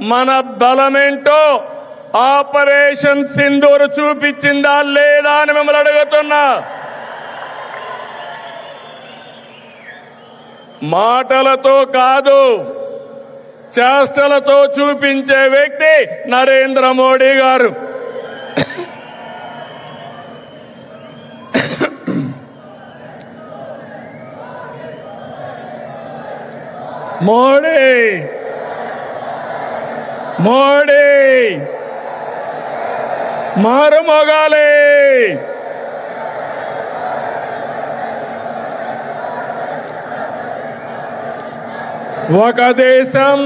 మన బలమేంటో ఆపరేషన్ సింధూరు చూపించిందా లేదా అని మిమ్మల్ని అడుగుతున్నా. మాటలతో కాదు చేష్టలతో చూపించే వ్యక్తి నరేంద్ర మోడీ గారు. మోడీ! మోడీ! మారుమోగాలి! ఒక దేశం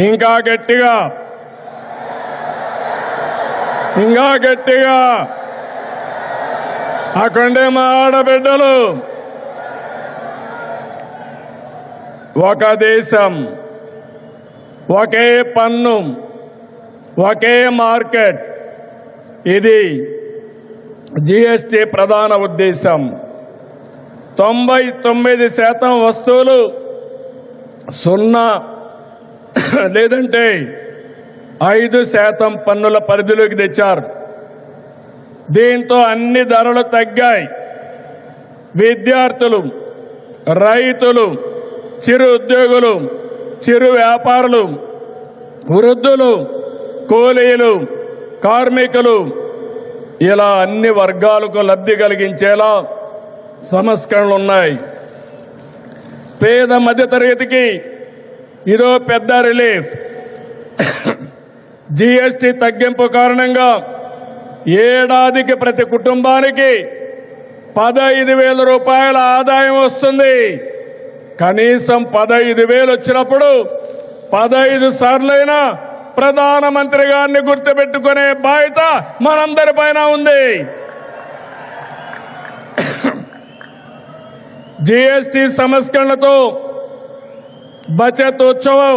ఇంకా గట్టిగా ఇంకా గట్టిగా అక్కడే మా ఆడబిడ్డలు. ఒక దేశం ఒకే పన్ను ఒకే మార్కెట్. ఇది జిఎస్టి ప్రధాన ఉద్దేశం. తొంభై తొమ్మిది శాతం వస్తువులు సున్నా లేదంటే ఐదు శాతం పన్నుల పరిధిలోకి తెచ్చారు. దీంతో అన్ని ధరలు తగ్గాయి. విద్యార్థులు రైతులు చిరు ఉద్యోగులు చిరు వ్యాపారులు వృద్ధులు కూలీలు కార్మికులు ఇలా అన్ని వర్గాలకు లబ్ధి కలిగించేలా సంస్కరణలు ఉన్నాయి పేద మధ్యతరగతికి ఇదో పెద్ద రిలీఫ్. జీఎస్టీ తగ్గింపు కారణంగా ఏడాదికి ప్రతి కుటుంబానికి పదహైదు వేల రూపాయల ఆదాయం వస్తుంది. కనీసం పదహైదు వేలు వచ్చినప్పుడు పదహైదు సార్లైనా ప్రధానమంత్రి గారిని గుర్తుపెట్టుకునే బాధ్యత మనందరిపైన ఉంది. జీఎస్టీ సంస్కరణలతో బచత్ ఉత్సవం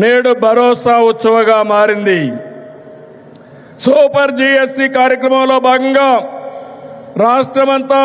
నేడు భరోసా ఉత్సవగా మారింది. సూపర్ జీఎస్టీ కార్యక్రమంలో భాగంగా రాష్ట్రమంతా